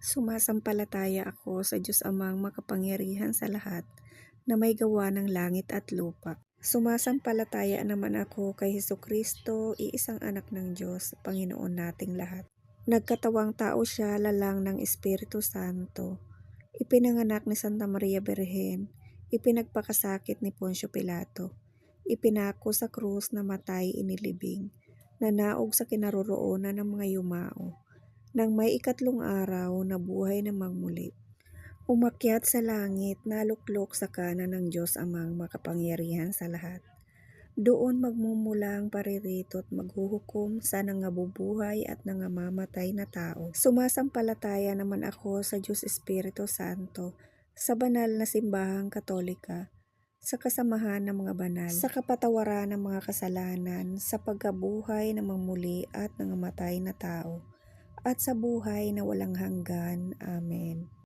Sumasampalataya ako sa Diyos Amang makapangyarihan sa lahat na may gawa ng langit at lupa. Sumasampalataya naman ako kay Hesukristo, iisang anak ng Diyos, Panginoon nating lahat. Nagkatawang tao siya lalang ng Espiritu Santo. Ipinanganak ni Santa Maria Birhen, ipinagpakasakit ni Poncio Pilato, ipinako sa krus na matay inilibing, nanaog sa kinaroroonan ng mga yumao nang may ikatlong araw na buhay na magmuli. Umakyat sa langit, naluklok sa kanan ng Diyos amang makapangyarihan sa lahat. Doon magmumula ang paririto at maghuhukom sa nangabubuhay at nangamamatay na tao. Sumasampalataya naman ako sa Diyos Espiritu Santo, sa banal na simbahang katolika, sa kasamahan ng mga banal, sa kapatawaran ng mga kasalanan, sa pagkabuhay na mamuli at nangamatay na tao, at sa buhay na walang hanggan. Amen.